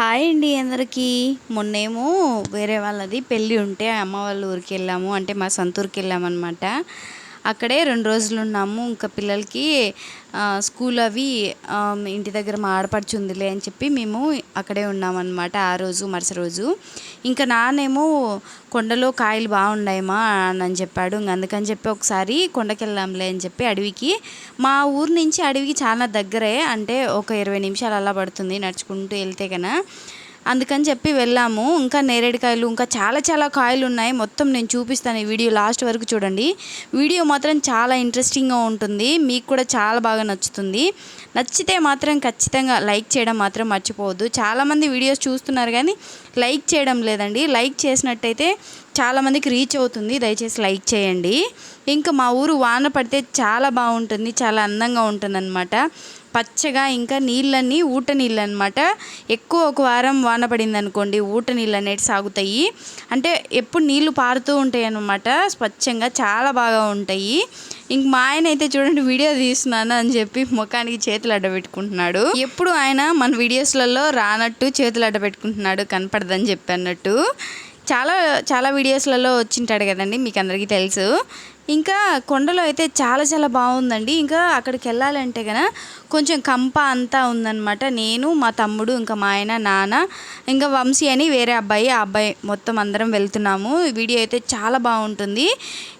Hi అండి అందరికీ. మొన్నేమో వేరే వాళ్ళది పెళ్ళి ఉంటే అమ్మ వాళ్ళ ఊరికి వెళ్ళాము. అంటే మా సొంత ఊరికి వెళ్ళామన్నమాట. అక్కడే రెండు రోజులు ఉన్నాము. ఇంకా పిల్లలకి స్కూల్ అవి ఇంటి దగ్గర మా ఆడపడుచు ఉందిలే అని చెప్పి మేము అక్కడే ఉన్నామన్నమాట ఆ రోజు మరుసటి రోజు. ఇంకా నానేమో కొండలో కాయలు బాగున్నాయమ్మా అని చెప్పాడు. ఇంక అందుకని చెప్పి ఒకసారి కొండకి వెళ్దాంలే అని చెప్పి అడవికి మా ఊరు నుంచి అడవికి చాలా దగ్గరే అంటే ఒక ఇరవై నిమిషాలు అలా పడుతుంది నడుచుకుంటూ వెళ్తే కన్నా అందుకని చెప్పి వెళ్ళాము. ఇంకా నేరేడుకాయలు ఇంకా చాలా చాలా కాయలు ఉన్నాయి. మొత్తం నేను చూపిస్తాను ఈ వీడియో లాస్ట్ వరకు చూడండి. వీడియో మాత్రం చాలా ఇంట్రెస్టింగ్గా ఉంటుంది. మీకు కూడా చాలా బాగా నచ్చుతుంది. నచ్చితే మాత్రం ఖచ్చితంగా లైక్ చేయడం మాత్రం మర్చిపోవద్దు. చాలామంది వీడియోస్ చూస్తున్నారు కానీ లైక్ చేయడం లేదండి. లైక్ చేసినట్టయితే చాలామందికి రీచ్ అవుతుంది. దయచేసి లైక్ చేయండి. ఇంకా మా ఊరు వాన పడితే చాలా బాగుంటుంది. చాలా అందంగా ఉంటుందన్నమాట. పచ్చగా ఇంకా నీళ్ళన్నీ ఊట నీళ్ళు అనమాట ఎక్కువ ఒక వారం వాన పడింది అనుకోండి ఊట నీళ్ళు అనేవి సాగుతాయి. అంటే ఎప్పుడు నీళ్ళు పారుతూ ఉంటాయి అనమాట స్వచ్ఛంగా చాలా బాగా ఉంటాయి. ఇంక మా ఆయన అయితే చూడండి వీడియో తీస్తున్నాను అని చెప్పి ముఖానికి చేతులు అడ్డ పెట్టుకుంటున్నాడు ఎప్పుడు ఆయన మన వీడియోస్లలో రానట్టు చేతులు అడ్డ పెట్టుకుంటున్నాడు కనపడదని చెప్పి అన్నట్టు. చాలా చాలా వీడియోస్లలో వచ్చింటాడు కదండి మీకు అందరికీ తెలుసు. ఇంకా కొండలో అయితే చాలా చాలా బాగుందండి. ఇంకా అక్కడికి వెళ్ళాలంటే కనుక కొంచెం కంప అంతా ఉందన్నమాట. నేను మా తమ్ముడు ఇంకా మా ఆయన నాన్న ఇంకా వంశీ అని వేరే అబ్బాయి ఆ అబ్బాయి మొత్తం అందరం వెళ్తున్నాము. వీడియో అయితే చాలా బాగుంటుంది.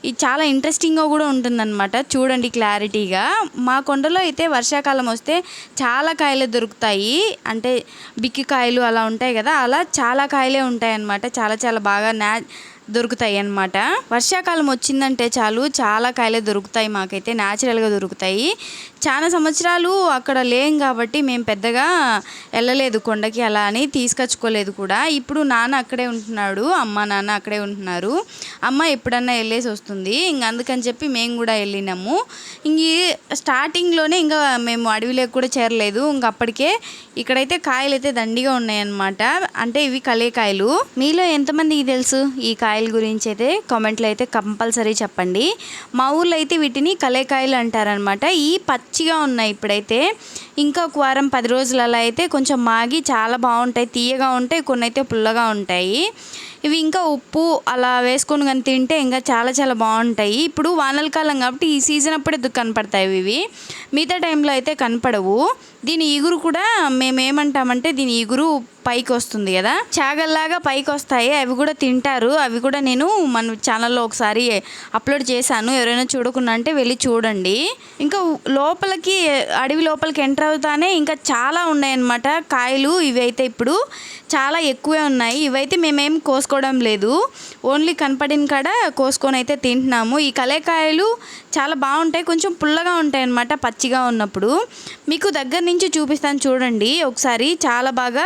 ఇది చాలా ఇంట్రెస్టింగ్గా కూడా ఉంటుందన్నమాట. చూడండి క్లారిటీగా. మా కొండలో అయితే వర్షాకాలం వస్తే చాలా కాయలు దొరుకుతాయి. అంటే బిక్కి కాయలు అలా ఉంటాయి కదా అలా చాలా కాయలే ఉంటాయి అన్నమాట చాలా చాలా బాగా న్యా దొరుకుతాయి అన్నమాట వర్షాకాలం వచ్చిందంటే చాలు చాలా కాయలే దొరుకుతాయి మాకైతే న్యాచురల్గా దొరుకుతాయి. చాలా సంవత్సరాలు అక్కడ లేం కాబట్టి మేము పెద్దగా వెళ్ళలేదు కొండకి అలా అని తీసుకొచ్చుకోలేదు కూడా. ఇప్పుడు నాన్న అక్కడే ఉంటున్నాడు అమ్మ నాన్న అక్కడే ఉంటున్నారు. అమ్మ ఎప్పుడన్నా వెళ్ళేసి వస్తుంది. ఇంక అందుకని చెప్పి మేము కూడా వెళ్ళినాము. ఇంక స్టార్టింగ్లోనే ఇంకా మేము అడవిలోకి కూడా చేరలేదు. ఇంక అప్పటికే ఇక్కడైతే కాయలు అయితే దండిగా ఉన్నాయన్నమాట. అంటే ఇవి కలేకాయలు మీలో ఎంతమందికి తెలుసు ఈ కాయల గురించి అయితే కామెంట్లో అయితే కంపల్సరీ చెప్పండి. మా ఊర్లో అయితే వీటిని కలేకాయలు అంటారనమాట ఈ పచ్చిగా ఉన్నాయి ఇప్పుడైతే. ఇంకా ఒక వారం పది రోజులు అలా అయితే కొంచెం మాగి చాలా బాగుంటాయి తీయగా ఉంటాయి కొన్ని అయితే పుల్లగా ఉంటాయి. ఇవి ఇంకా ఉప్పు అలా వేసుకొని కానీ తింటే ఇంకా చాలా చాలా బాగుంటాయి. ఇప్పుడు వానల కాలం కాబట్టి ఈ సీజన్ అప్పుడే కనపడతాయి ఇవి. మిగతా టైంలో అయితే కనపడవు. దీని ఇగురు కూడా మేము ఏమంటామంటే దీని ఇగురు పైకి వస్తుంది కదా. చాగల్లాగా పైకి వస్తాయి అవి కూడా తింటారు. అవి కూడా నేను మన ఛానల్లో ఒకసారి అప్లోడ్ చేశాను. ఎవరైనా చూడకుండా అంటే వెళ్ళి చూడండి. ఇంకా లోపలికి అడవి లోపలికి ఎంటర్ అవుతానే ఇంకా చాలా ఉన్నాయన్నమాట. కాయలు ఇవైతే ఇప్పుడు చాలా ఎక్కువే ఉన్నాయి. ఇవైతే మేమేం కోసుకోవడం లేదు. ఓన్లీ కనపడిన కాడ కోసుకొని అయితే తింటున్నాము. ఈ కలేకాయలు చాలా బాగుంటాయి. కొంచెం పుల్లగా ఉంటాయి అన్నమాట పచ్చిగా ఉన్నప్పుడు మీకు దగ్గర నుంచి చూపిస్తాను చూడండి. ఒకసారి చాలా బాగా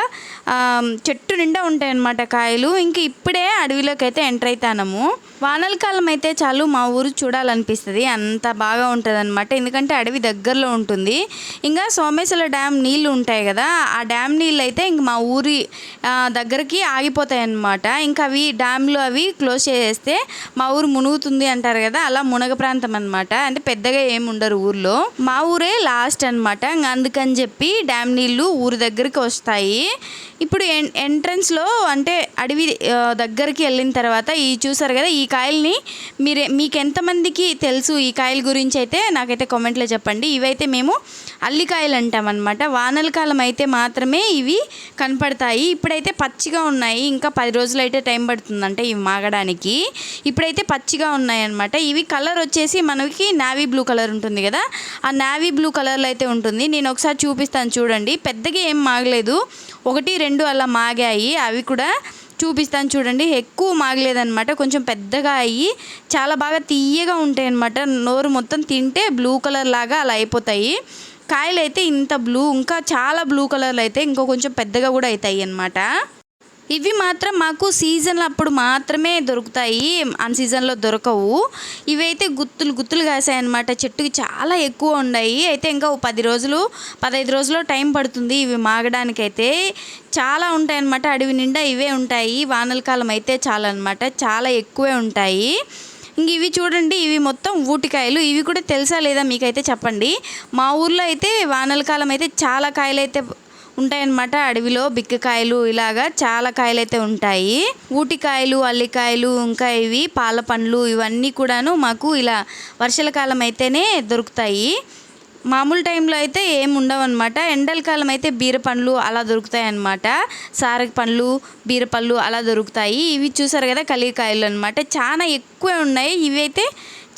చెట్టు నిండా ఉంటాయి అన్నమాట కాయలు. ఇంక ఇప్పుడే అడవిలోకి అయితే ఎంటర్ అవుతాము వానల కాలం అయితే చాలు మా ఊరు చూడాలనిపిస్తుంది. అంత బాగా ఉంటుంది అనమాట ఎందుకంటే అడవి దగ్గరలో ఉంటుంది. ఇంకా సోమేశ్వర డ్యామ్ నీళ్ళు ఉంటాయి కదా ఆ డ్యామ్ నీళ్ళు అయితే ఇంక మా ఊరి దగ్గరికి ఆగిపోతాయి అన్నమాట ఇంకా అవి డ్యామ్లు అవి క్లోజ్ చేసేస్తే మా ఊరు మునుగుతుంది అంటారు కదా అలా మునగ ప్రాంతం అనమాట అంటే పెద్దగా ఏమి ఉండరు ఊర్లో. మా ఊరే లాస్ట్ అనమాట అందుకని చెప్పి డ్యామ్ నీళ్ళు ఊరి దగ్గరికి వస్తాయి. ఇప్పుడు ఎన్ ఎంట్రన్స్లో అంటే అడవి దగ్గరికి వెళ్ళిన తర్వాత ఈ చూసారు కదా ఈ కాయల్ని మీరే మీకు ఎంతమందికి తెలుసు ఈ కాయల గురించి అయితే నాకైతే కామెంట్లో చెప్పండి. ఇవైతే మేము అల్లికాయలు అంటామన్నమాట. వానల కాలం అయితే మాత్రమే ఇవి కనపడతాయి. ఇప్పుడైతే పచ్చిగా ఉన్నాయి. ఇంకా పది రోజులు అయితే టైం పడుతుందంటే ఇవి మాగడానికి. ఇప్పుడైతే పచ్చిగా ఉన్నాయి అనమాట ఇవి కలర్ వచ్చేసి మనకి నావీ బ్లూ కలర్ ఉంటుంది కదా ఆ నావీ బ్లూ కలర్లో అయితే ఉంటుంది. నేను ఒకసారి చూపిస్తాను చూడండి. పెద్దగా ఏం మాగలేదు. ఒకటి రెండు అలా మాగాయి. అవి కూడా చూపిస్తాను చూడండి. ఎక్కువ మాగలేదనమాట కొంచెం పెద్దగా అయ్యి చాలా బాగా తీయగా ఉంటాయి అన్నమాట నోరు మొత్తం తింటే బ్లూ కలర్ లాగా అలా అయిపోతాయి. కాయలు అయితే ఇంత బ్లూ ఇంకా చాలా బ్లూ కలర్లు అయితే ఇంకో కొంచెం పెద్దగా కూడా అవుతాయి అన్నమాట. ఇవి మాత్రం మాకు సీజన్ అప్పుడు మాత్రమే దొరుకుతాయి. అన్ సీజన్లో దొరకవు. ఇవైతే గుత్తులు గుత్తులు కాసాయి అనమాట చెట్టుకి చాలా ఎక్కువ ఉన్నాయి అయితే ఇంకా ఓ పది రోజులు పదహైదు రోజుల్లో టైం పడుతుంది ఇవి మాగడానికైతే. చాలా ఉంటాయి అన్నమాట అడవి నిండా ఇవే ఉంటాయి. వానల కాలం అయితే చాలా అనమాట చాలా ఎక్కువే ఉంటాయి. ఇంక ఇవి చూడండి ఇవి మొత్తం ఊటికాయలు. ఇవి కూడా తెలుసా లేదా మీకైతే చెప్పండి. మా ఊర్లో అయితే వానల కాలం అయితే చాలా కాయలు అయితే ఉంటాయన్నమాట. అడవిలో బిక్కకాయలు ఇలాగా చాలా కాయలు అయితే ఉంటాయి. ఊటికాయలు అల్లికాయలు ఇంకా ఇవి పాల పండ్లు ఇవన్నీ కూడాను మాకు ఇలా వర్షాల కాలం అయితేనే దొరుకుతాయి. మామూలు టైంలో అయితే ఏం ఉండవు అనమాట ఎండల కాలం అయితే బీర పండ్లు అలా దొరుకుతాయి అన్నమాట సారక పండ్లు బీర పళ్ళు అలా దొరుకుతాయి. ఇవి చూసారు కదా కలికాయలు అనమాట చాలా ఎక్కువే ఉన్నాయి. ఇవి అయితే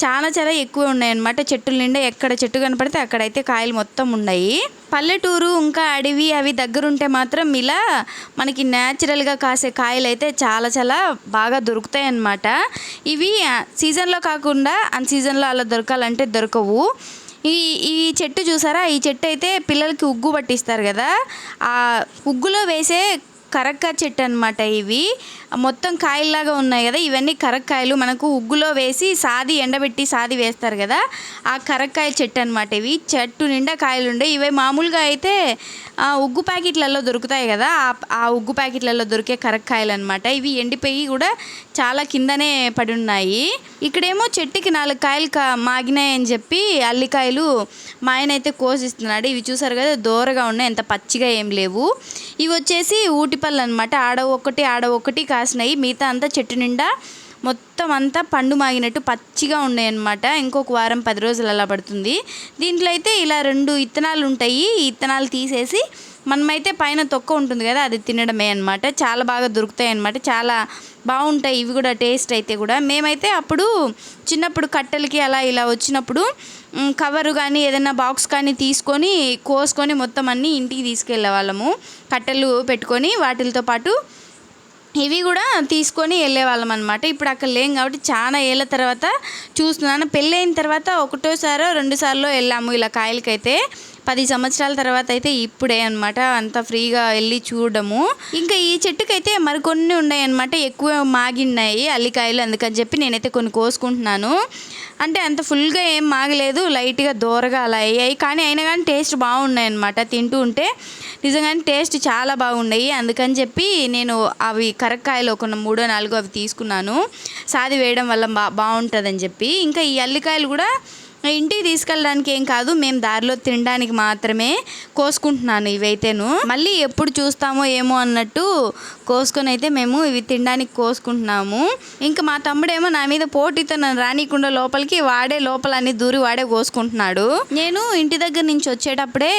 చాలా చాలా ఎక్కువ ఉన్నాయన్నమాట. చెట్టుల నిండా ఎక్కడ చెట్టు కనపడితే అక్కడైతే కాయలు మొత్తం ఉన్నాయి. పల్లెటూరు ఇంకా అడవి అవి దగ్గరుంటే మాత్రం ఇలా మనకి న్యాచురల్గా కాసే కాయలు అయితే చాలా చాలా బాగా దొరుకుతాయి అన్నమాట ఇవి సీజన్లో కాకుండా అన్ సీజన్లో అలా దొరకాలంటే దొరకవు. ఈ ఈ చెట్టు చూసారా? ఈ చెట్టు అయితే పిల్లలకి ఉగ్గు పట్టిస్తారు కదా? ఆ ఉగ్గులో వేసే కరక్క చెట్టు అనమాట ఇవి. మొత్తం కాయల్లాగా ఉన్నాయి కదా ఇవన్నీ కరక్కాయలు. మనకు ఉగ్గులో వేసి సాది ఎండబెట్టి సాది వేస్తారు కదా ఆ కరక్కాయ చెట్టు అనమాట ఇవి. చెట్టు నిండా కాయలు ఉండే. ఇవి మామూలుగా అయితే ఆ ఉగ్గు ప్యాకెట్లలో దొరుకుతాయి కదా ఆ- ఆ ఉగ్గు ప్యాకెట్లలో దొరికే కరక్కాయలు అనమాట ఇవి ఎండిపోయి కూడా చాలా కిందనే పడి ఉన్నాయి. ఇక్కడేమో చెట్టుకి నాలుగు కాయలు కా మాగినాయని చెప్పి అల్లికాయలు మా ఆయన అయితే కోసిస్తున్నాడు. ఇవి చూసారు కదా దూరగా ఉన్నాయి. ఎంత పచ్చిగా ఏం లేవు. ఇవి వచ్చేసి ఊటి ఊటిపళ్ళు అనమాట ఆడ ఒకటి ఆడ ఒకటి కాసినాయి. మిగతా అంతా చెట్టు నిండా మొత్తం అంతా పండు మాగినట్టు పచ్చిగా ఉన్నాయి అనమాట ఇంకొక వారం పది రోజులు అలా పడుతుంది. దీంట్లో అయితే ఇలా రెండు ఇత్తనాలు ఉంటాయి. ఈ ఇత్తనాలు తీసేసి మనమైతే పైన తొక్క ఉంటుంది కదా అది తినడమే అనమాట చాలా బాగా దొరుకుతాయి అనమాట చాలా బాగుంటాయి. ఇవి కూడా టేస్ట్ అయితే కూడా. మేమైతే అప్పుడు చిన్నప్పుడు కట్టెలకి అలా ఇలా వచ్చినప్పుడు కవరు కానీ ఏదైనా బాక్స్ కానీ తీసుకొని కోసుకొని మొత్తం అన్నీ ఇంటికి తీసుకెళ్ళే వాళ్ళము. కట్టెలు పెట్టుకొని వాటితో పాటు ఇవి కూడా తీసుకొని వెళ్ళేవాళ్ళం అనమాట ఇప్పుడు అక్కడ లేం కాబట్టి చాలా ఏళ్ళ తర్వాత చూస్తున్నాను. పెళ్ళైన తర్వాత ఒకటోసారో రెండుసార్లు వెళ్ళాము ఇలా కాయలకైతే. పది సంవత్సరాల తర్వాత అయితే ఇప్పుడే అనమాట అంత ఫ్రీగా వెళ్ళి చూడడము. ఇంకా ఈ చెట్టుకైతే మరికొన్ని ఉన్నాయి అనమాట ఎక్కువ మాగిన్నాయి అల్లికాయలు అందుకని చెప్పి నేనైతే కొన్ని కోసుకుంటున్నాను. అంటే అంత ఫుల్గా ఏం మాగలేదు. లైట్గా దూరగా అలా అయ్యాయి. కానీ అయినా కానీ టేస్ట్ బాగున్నాయి అనమాట తింటూ ఉంటే నిజంగానే టేస్ట్ చాలా బాగున్నాయి. అందుకని చెప్పి నేను అవి కరక్కాయలు ఒక మూడో నాలుగో అవి తీసుకున్నాను. సాది వేయడం వల్ల బా బాగుంటుందని చెప్పి. ఇంకా ఈ అల్లికాయలు కూడా ఇంటికి తీసుకెళ్ళడానికి ఏం కాదు మేము దారిలో తినడానికి మాత్రమే కోసుకుంటున్నాను ఇవైతేను. మళ్ళీ ఎప్పుడు చూస్తామో ఏమో అన్నట్టు కోసుకొని అయితే మేము ఇవి తినడానికి కోసుకుంటున్నాము. ఇంకా మా తమ్ముడేమో నా మీద పోటీతో నన్ను రానికుండా లోపలికి వాడే లోపల అన్ని దూరి వాడే కోసుకుంటున్నాడు. నేను ఇంటి దగ్గర నుంచి వచ్చేటప్పుడే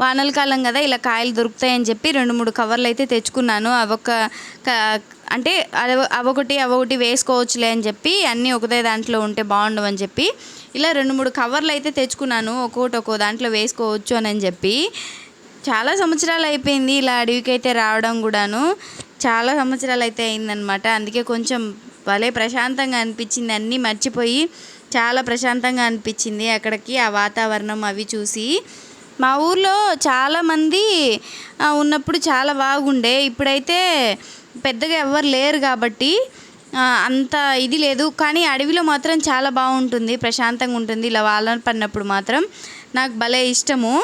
వానల కాలం కదా ఇలా కాయలు దొరుకుతాయని చెప్పి రెండు మూడు కవర్లు అయితే తెచ్చుకున్నాను. అవొక క- అంటే అవ- అవొకటి అవొకటి వేసుకోవచ్చులే అని చెప్పి అన్నీ ఒకటే దాంట్లో ఉంటే బాగుండవు అని చెప్పి ఇలా రెండు మూడు కవర్లు అయితే తెచ్చుకున్నాను. ఒక్కొక్కటి ఒక్కో దాంట్లో వేసుకోవచ్చు అని చెప్పి. చాలా సంవత్సరాలు అయిపోయింది ఇలా అడవికి అయితే రావడం కూడాను. చాలా సంవత్సరాలు అయితే అయిందనమాట అందుకే కొంచెం భలే ప్రశాంతంగా అనిపించింది. అన్నీ మర్చిపోయి చాలా ప్రశాంతంగా అనిపించింది అక్కడికి ఆ వాతావరణం అవి చూసి. మా ఊర్లో చాలామంది ఉన్నప్పుడు చాలా బాగుండే. ఇప్పుడైతే పెద్దగా ఎవ్వరు లేరు కాబట్టి అంత ఇది లేదు. కానీ అడవిలో మాత్రం చాలా బాగుంటుంది. ప్రశాంతంగా ఉంటుంది. ఇలా వాళ్ళ పడినప్పుడు మాత్రం నాకు భలే ఇష్టము.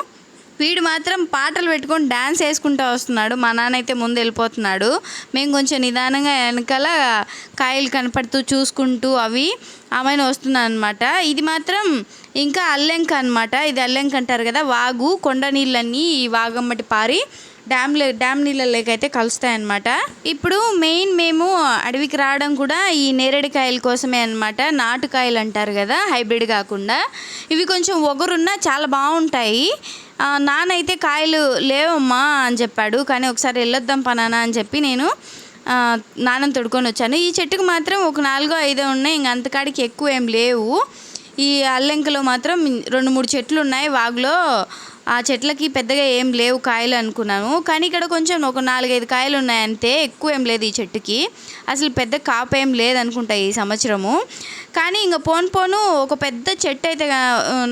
వీడు మాత్రం పాటలు పెట్టుకొని డ్యాన్స్ వేసుకుంటూ వస్తున్నాడు. మా నాన్న అయితే ముందు వెళ్ళిపోతున్నాడు. మేము కొంచెం నిదానంగా వెనకాల కాయలు కనపడుతూ చూసుకుంటూ అవి ఆమెను వస్తున్నాను అనమాట ఇది మాత్రం ఇంకా అల్లెంక అనమాట ఇది అల్లెంక అంటారు కదా వాగు కొండ నీళ్ళన్నీ ఈ వాగమ్మటి పారి డ్యామ్లో డ్యామ్ నీళ్ళలోకి అయితే కలుస్తాయన్నమాట. ఇప్పుడు మెయిన్ మేము అడవికి రావడం కూడా ఈ నేరేడుకాయల కోసమే అనమాట నాటుకాయలు అంటారు కదా హైబ్రిడ్ కాకుండా. ఇవి కొంచెం ఒగరున్నా చాలా బాగుంటాయి. నానైతే కాయలు లేవమ్మా అని చెప్పాడు. కానీ ఒకసారి వెళ్ళొద్దాం పనానా అని చెప్పి నేను నానం నాన్నని తొడుకొని వచ్చాను. ఈ చెట్టుకు మాత్రం ఒక నాలుగో ఐదో ఉన్నాయి. ఇంక అంతకాడికి ఎక్కువ ఏం లేవు. ఈ అల్లెంకలో మాత్రం రెండు మూడు చెట్లు ఉన్నాయి. వాగులో ఆ చెట్లకి పెద్దగా ఏం లేవు కాయలు అనుకున్నాను. కానీ ఇక్కడ కొంచెం ఒక నాలుగైదు కాయలు ఉన్నాయి అంతే ఎక్కువ ఏం లేదు ఈ చెట్టుకి. అసలు పెద్ద కాపు ఏం లేదనుకుంటా ఈ సంవత్సరము. కానీ ఇంకా పోను పోను ఒక పెద్ద చెట్టు అయితే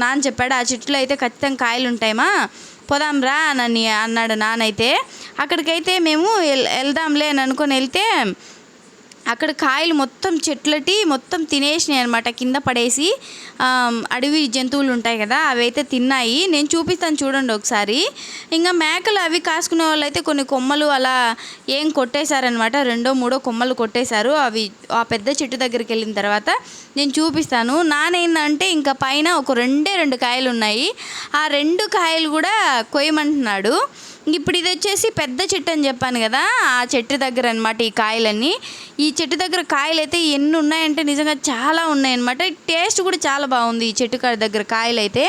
నాన్న చెప్పాడు ఆ చెట్టులో అయితే ఖచ్చితంగా కాయలు ఉంటాయమ్మా పోదాం రా నన్ను అన్నాడు నాన్నైతే. అక్కడికైతే మేము వెళ్దాంలే అని అనుకొని వెళ్తే అక్కడ కాయలు మొత్తం చెట్లటి మొత్తం తినేసినాయి అనమాట కింద పడేసి అడవి జంతువులు ఉంటాయి కదా అవి అయితే తిన్నాయి. నేను చూపిస్తాను చూడండి ఒకసారి. ఇంకా మేకలు అవి కాసుకునే వాళ్ళు అయితే కొన్ని కొమ్మలు అలా ఏం కొట్టేశారనమాట రెండో మూడో కొమ్మలు కొట్టేశారు. అవి ఆ పెద్ద చెట్టు దగ్గరికి వెళ్ళిన తర్వాత నేను చూపిస్తాను. నానేందంటే ఇంకా పైన ఒక రెండే రెండు కాయలు ఉన్నాయి. ఆ రెండు కాయలు కూడా కొయ్యమంటున్నాడు. ఇప్పుడు ఇది వచ్చేసి పెద్ద చెట్టు అని చెప్పాను కదా ఆ చెట్టు దగ్గర అనమాట ఈ కాయలన్నీ. ఈ చెట్టు దగ్గర కాయలు అయితే ఎన్ని ఉన్నాయంటే నిజంగా చాలా ఉన్నాయన్నమాట. టేస్ట్ కూడా చాలా బాగుంది ఈ చెట్టు కాడ దగ్గర కాయలు అయితే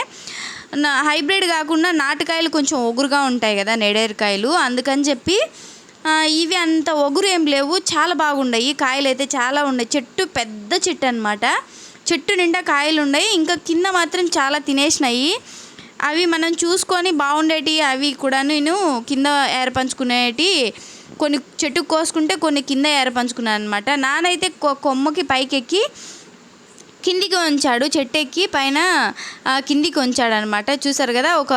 నా హైబ్రిడ్ కాకుండా నాటుకాయలు కొంచెం ఒగురుగా ఉంటాయి కదా నెడేరికాయలు అందుకని చెప్పి ఇవి అంత ఒగురు ఏం లేవు చాలా బాగున్నాయి కాయలు అయితే చాలా ఉన్నాయి. చెట్టు పెద్ద చెట్టు అనమాట చెట్టు నిండా కాయలు ఉన్నాయి ఇంకా కింద మాత్రం చాలా తినేసినాయి. అవి మనం చూసుకొని బాగుండేటి అవి కూడా నేను కింద ఏరపంచుకునేటి కొన్ని చెట్టు కోసుకుంటే కొన్ని కింద ఏరపంచుకున్నాను అనమాట నానైతే కొ- కొమ్మకి పైకెక్కి కిందికి ఉంచాడు చెట్టు ఎక్కి పైన కిందికి ఉంచాడు అనమాట చూసారు కదా ఒక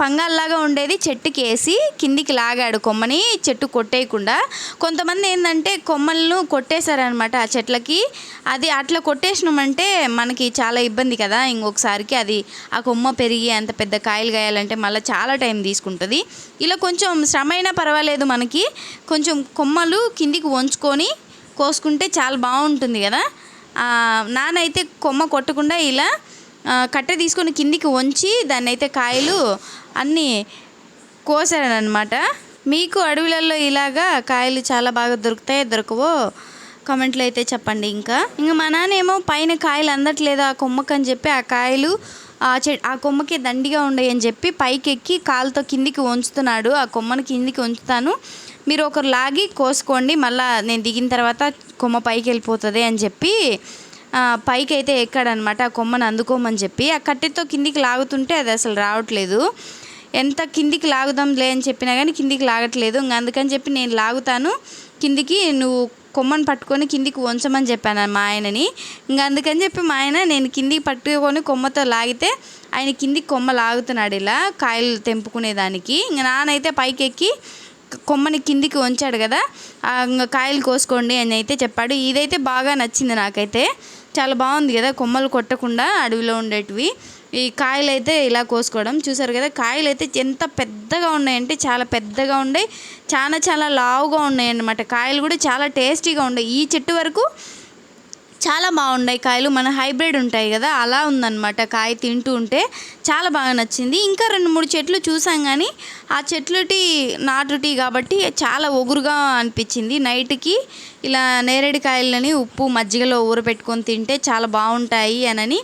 పంగాల్లాగా ఉండేది చెట్టుకి వేసి కిందికి లాగాడు కొమ్మని చెట్టు కొట్టేయకుండా. కొంతమంది ఏంటంటే కొమ్మలను కొట్టేశారనమాట ఆ చెట్లకి. అది అట్లా కొట్టేసినామంటే మనకి చాలా ఇబ్బంది కదా. ఇంకొకసారికి అది ఆ కొమ్మ పెరిగి అంత పెద్ద కాయలు కాయాలంటే మళ్ళీ చాలా టైం తీసుకుంటుంది. ఇలా కొంచెం శ్రమ అయినా పర్వాలేదు మనకి. కొంచెం కొమ్మలు కిందికి వంచుకొని కోసుకుంటే చాలా బాగుంటుంది కదా. నానైతే కొమ్మ కొట్టకుండా ఇలా కట్టె తీసుకొని కిందికి వంచి దాన్ని అయితే కాయలు అన్నీ కోసాడనమాట మీకు అడవులలో ఇలాగా కాయలు చాలా బాగా దొరుకుతాయి దొరకవో కామెంట్లో అయితే చెప్పండి ఇంకా. ఇంకా మా నాన్న ఏమో పైన కాయలు అందట్లేదు ఆ కొమ్మకి అని చెప్పి ఆ కాయలు ఆ చె ఆ కొమ్మకి దండిగా ఉండయి అని చెప్పి పైకి ఎక్కి కాలుతో కిందికి ఉంచుతున్నాడు ఆ కొమ్మని కిందికి ఉంచుతాను మీరు ఒకరు లాగి కోసుకోండి మళ్ళీ నేను దిగిన తర్వాత కొమ్మ పైకి వెళ్ళిపోతుంది అని చెప్పి పైకి అయితే ఎక్కాడనమాట. ఆ కొమ్మను అందుకోమని చెప్పి. ఆ కట్టెతో కిందికి లాగుతుంటే అది అసలు రావట్లేదు. ఎంత కిందికి లాగుదాంలే అని చెప్పినా కానీ కిందికి లాగట్లేదు. ఇంక అందుకని చెప్పి నేను లాగుతాను. కిందికి నువ్వు కొమ్మను పట్టుకొని కిందికి ఉంచమని చెప్పాను మా ఆయనని. ఇంక అందుకని చెప్పి మా ఆయన నేను కిందికి పట్టుకొని కొమ్మతో లాగితే ఆయన కిందికి కొమ్మ లాగుతున్నాడు ఇలా కాయలు తెంపుకునేదానికి. ఇంక నానైతే పైకి ఎక్కి కొమ్మని కిందికి ఉంచాడు కదా. ఇంకా కాయలు కోసుకోండి అని అయితే చెప్పాడు. ఇదైతే బాగా నచ్చింది నాకైతే. చాలా బాగుంది కదా కొమ్మలు కొట్టకుండా అడవిలో ఉండేటివి. ఈ కాయలు అయితే ఇలా కోసుకోవడం. చూసారు కదా కాయలు అయితే ఎంత పెద్దగా ఉన్నాయంటే చాలా పెద్దగా ఉన్నాయి చాలా చాలా లావుగా ఉన్నాయి అన్నమాట కాయలు కూడా చాలా టేస్టీగా ఉన్నాయి ఈ చెట్టు వరకు చాలా బాగున్నాయి కాయలు. మన హైబ్రిడ్ ఉంటాయి కదా అలా ఉందన్నమాట కాయ తింటూ ఉంటే. చాలా బాగా నచ్చింది. ఇంకా రెండు మూడు చెట్లు చూసాం కానీ ఆ చెట్లు టీ నాటు టీ కాబట్టి చాలా ఒగురుగా అనిపించింది. నైట్కి ఇలా నేరేడు కాయలని ఉప్పు మజ్జిగలో ఊరబెట్టుకొని తింటే చాలా బాగుంటాయి అనని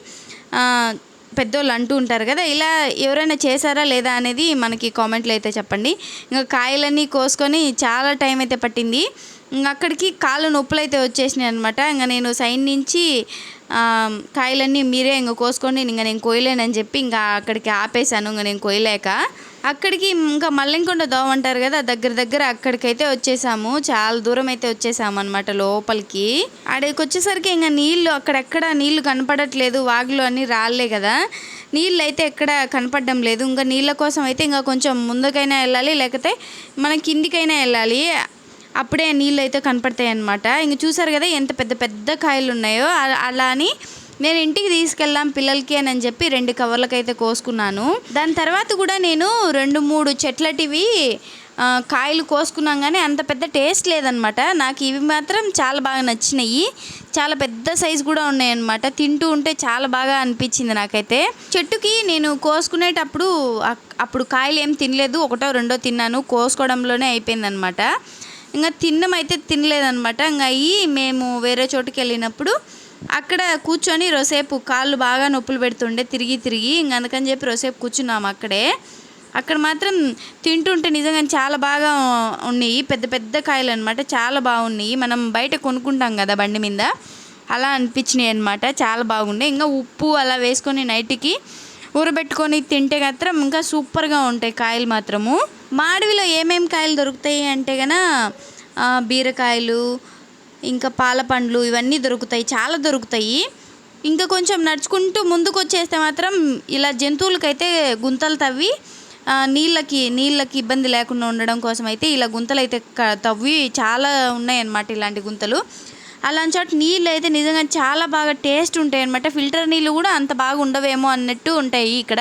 పెద్దోళ్ళు అంటూ ఉంటారు కదా ఇలా ఎవరైనా చేశారా లేదా అనేది మనకి కామెంట్లో అయితే చెప్పండి. ఇంకా కాయలన్నీ కోసుకొని చాలా టైం అయితే పట్టింది. అక్కడికి కాళ్ళు నొప్పులు అయితే వచ్చేసినాయి అనమాట ఇంకా నేను సైడ్ నుంచి కాయలన్నీ మీరే ఇంకా కోసుకోండి ఇంకా నేను కోయలేనని చెప్పి ఇంకా అక్కడికి ఆపేశాను ఇంకా నేను కోయలేక అక్కడికి ఇంకా మల్లెంకొండ దోవ అంటారు కదా దగ్గర దగ్గర అక్కడికైతే వచ్చేసాము. చాలా దూరం అయితే వచ్చేసాము అనమాట లోపలికి. అక్కడికి వచ్చేసరికి ఇంకా నీళ్ళు అక్కడెక్కడ నీళ్ళు కనపడట్లేదు వాగులు అన్నీ రాలే కదా. నీళ్ళు అయితే ఎక్కడ కనపడడం లేదు. ఇంకా నీళ్ళ కోసం అయితే ఇంకా కొంచెం ముందుకైనా వెళ్ళాలి లేకపోతే మనం కిందికైనా వెళ్ళాలి. అప్పుడే నీళ్ళు అయితే కనపడతాయి అనమాట ఇంక చూసారు కదా ఎంత పెద్ద పెద్ద కాయలు ఉన్నాయో అలా అని నేను ఇంటికి తీసుకెళ్దాం పిల్లలకి అని చెప్పి రెండు కవర్లకు అయితే కోసుకున్నాను. దాని తర్వాత కూడా నేను రెండు మూడు చెట్లటివి కాయలు కోసుకున్నాం కానీ అంత పెద్ద టేస్ట్ లేదనమాట నాకు ఇవి మాత్రం చాలా బాగా నచ్చినాయి. చాలా పెద్ద సైజు కూడా ఉన్నాయన్నమాట. తింటూ ఉంటే చాలా బాగా అనిపించింది నాకైతే. చెట్టుకి నేను కోసుకునేటప్పుడు అప్పుడు కాయలు ఏం తినలేదు. ఒకటో రెండో తిన్నాను. కోసుకోవడంలోనే అయిపోయిందనమాట ఇంకా తినడం అయితే తినలేదనమాట ఇంకా అయ్యి మేము వేరే చోటుకి వెళ్ళినప్పుడు అక్కడ కూర్చొని రోసేపు కాళ్ళు బాగా నొప్పులు పెడుతుండే తిరిగి తిరిగి ఇంక అందుకని చెప్పి రోసేపు కూర్చున్నాము అక్కడే. అక్కడ మాత్రం తింటుంటే నిజంగా చాలా బాగా ఉన్నాయి పెద్ద పెద్ద కాయలు అనమాట చాలా బాగున్నాయి. మనం బయట కొనుక్కుంటాం కదా బండి మీద అలా అనిపించినాయి అనమాట చాలా బాగుండే ఇంకా ఉప్పు అలా వేసుకొని నైట్కి ఊరబెట్టుకొని తింటే మాత్రం ఇంకా సూపర్గా ఉంటాయి కాయలు మాత్రము. మాడవిలో ఏమేమి కాయలు దొరుకుతాయి అంటే గన బీరకాయలు ఇంకా పాల పండ్లు ఇవన్నీ దొరుకుతాయి చాలా దొరుకుతాయి. ఇంకా కొంచెం నడుచుకుంటూ ముందుకు వచ్చేస్తే మాత్రం ఇలా జంతువులకైతే గుంతలు తవ్వి నీళ్ళకి నీళ్ళకి ఇబ్బంది లేకుండా ఉండడం కోసం అయితే ఇలా గుంతలు అయితే తవ్వి చాలా ఉన్నాయన్నమాట ఇలాంటి గుంతలు. అలాంటి చోట నీళ్ళు అయితే నిజంగా చాలా బాగా టేస్ట్ ఉంటాయి అనమాట ఫిల్టర్ నీళ్ళు కూడా అంత బాగా ఉండవేమో అన్నట్టు ఉంటాయి ఇక్కడ.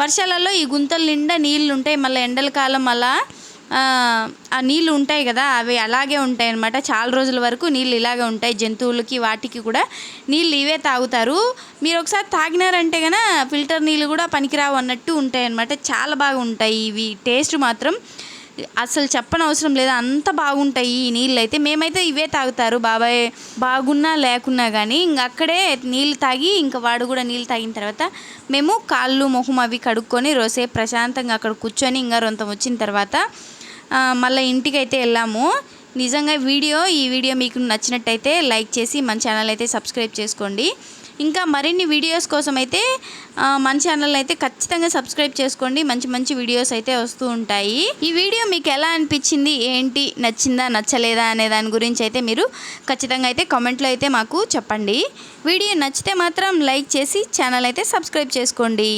వర్షాలలో ఈ గుంతల నిండా నీళ్ళు ఉంటాయి. మళ్ళీ ఎండల కాలం అలా ఆ, నీళ్ళు ఉంటాయి కదా అవి అలాగే ఉంటాయి అనమాట చాలా రోజుల వరకు నీళ్ళు ఇలాగే ఉంటాయి జంతువులకి వాటికి కూడా నీళ్ళు ఇవే తాగుతారు. మీరు ఒకసారి తాగినారంటే కనుక ఫిల్టర్ నీళ్ళు కూడా పనికిరావు అన్నట్టు ఉంటాయి అనమాట చాలా బాగా ఉంటాయి. ఇవి టేస్ట్ మాత్రం అసలు చెప్పనవసరం లేదు. అంత బాగుంటాయి ఈ నీళ్ళు అయితే మేమైతే ఇవే తాగుతారు. బాబాయ్ బాగున్నా లేకున్నా కానీ ఇంక అక్కడే నీళ్ళు తాగి ఇంకా వాడు కూడా నీళ్ళు తాగిన తర్వాత మేము కాళ్ళు మొహం అవి కడుక్కొని రోజే ప్రశాంతంగా అక్కడ కూర్చొని ఇంకా రొంతం వచ్చిన తర్వాత మళ్ళీ ఇంటికి అయితే వెళ్ళాము. నిజంగా వీడియో ఈ వీడియో మీకు నచ్చినట్టయితే లైక్ చేసి మన ఛానల్ అయితే సబ్స్క్రైబ్ చేసుకోండి. ఇంకా మరిన్ని వీడియోస్ కోసం అయితే మన ఛానల్ అయితే ఖచ్చితంగా సబ్స్క్రైబ్ చేసుకోండి. మంచి మంచి వీడియోస్ అయితే వస్తూ ఉంటాయి. ఈ వీడియో మీకు ఎలా అనిపించింది? ఏంటి? నచ్చిందా? నచ్చలేదా? అనే దాని గురించి అయితే మీరు ఖచ్చితంగా అయితే కామెంట్లో అయితే మాకు చెప్పండి. వీడియో నచ్చితే మాత్రం లైక్ చేసి ఛానల్ అయితే సబ్స్క్రైబ్ చేసుకోండి.